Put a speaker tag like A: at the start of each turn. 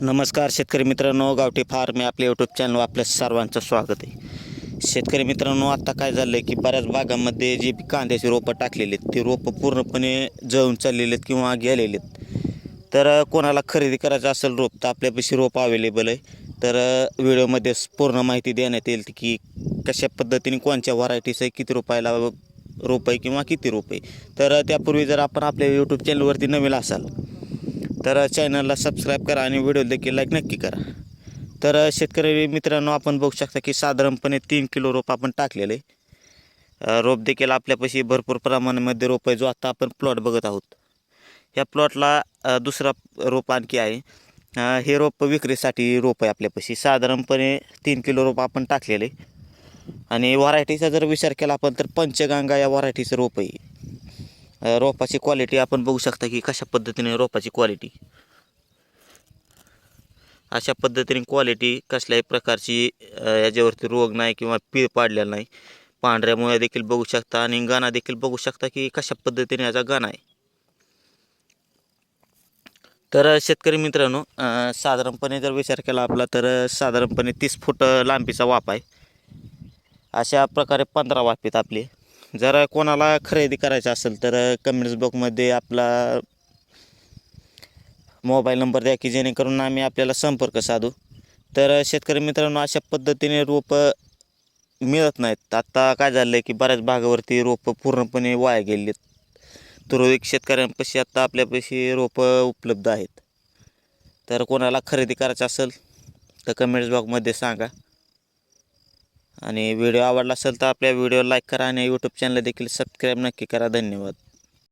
A: नमस्कार शेतकरी मित्रांनो गावठी फार्म या आपल्या यूट्यूब चॅनलवर आपल्या सर्वांचं स्वागत आहे. शेतकरी मित्रांनो आत्ता काय झालं आहे की बऱ्याच भागामध्ये जी कांद्याची रोपं टाकलेली आहेत ती रोपं पूर्णपणे जळून चाललेली आहेत किंवा गेलेली आहेत. तर कोणाला खरेदी करायचं असेल रोप तर आपल्यापाशी रोप अवेलेबल आहे. तर व्हिडिओमध्ये पूर्ण माहिती देण्यात येईल की कशा पद्धतीने कोणत्या व्हरायटीचं आहे किती रुपयाला रोप आहे किंवा किती रोप आहे. तर त्यापूर्वी जर आपण आपल्या यूट्यूब चॅनलवरती नवीन असाल तर चॅनलला सबस्क्राईब करा आणि व्हिडिओ देखील लाईक नक्की करा. तर शेतकरी मित्रांनो आपण बघू शकता की साधारणपणे तीन किलो रोप आपण टाकलेले रोप देखील आपल्यापाशी भरपूर प्रमाणामध्ये रोप आहे जो आता आपण प्लॉट बघत आहोत. या प्लॉटला दुसरा रोप आणखी आहे. हे रोप विक्रीसाठी रोप आहे आपल्यापाशी. साधारणपणे तीन किलो रोप आपण टाकलेले आणि व्हरायटीचा जर विचार केला आपण तर पंचगंगा या व्हरायटीचं रोप आहे. रोपाची क्वालिटी आपण बघू शकता की कशा पद्धतीने रोपाची क्वालिटी अशा पद्धतीने क्वालिटी कसल्याही प्रकारची याच्यावरती रोग नाही किंवा पीळ पाडलेला नाही. पांढऱ्यामुळे देखील बघू शकता आणि गाणा देखील बघू शकता की कशा पद्धतीने याचा गाणा आहे. तर शेतकरी मित्रांनो साधारणपणे जर विचार केला आपला तर साधारणपणे तीस फूट लांबीचा वाप आहे. अशा प्रकारे पंधरा वाप आहेत आपले. जर कोणाला खरेदी करायचं असेल तर कमेंट्स बॉक्समध्ये आपला मोबाईल नंबर द्या की जेणेकरून आम्ही आपल्याला संपर्क साधू. तर शेतकरी मित्रांनो अशा पद्धतीने रोपं मिळत नाहीत. आत्ता काय झालं आहे की बऱ्याच भागावरती रोपं पूर्णपणे वाया गेलेली आहेत तुरळक शेतकऱ्यांपाशी आत्ता आपल्यापाशी रोपं उपलब्ध आहेत. तर कोणाला खरेदी करायचं असेल तर कमेंट्स बॉक्समध्ये सांगा. आणि व्हिडिओ आवडला असेल तर आपल्या व्हिडिओ लाईक करा आणि यूट्यूब चॅनल देखील सबस्क्राईब नक्की करा. धन्यवाद.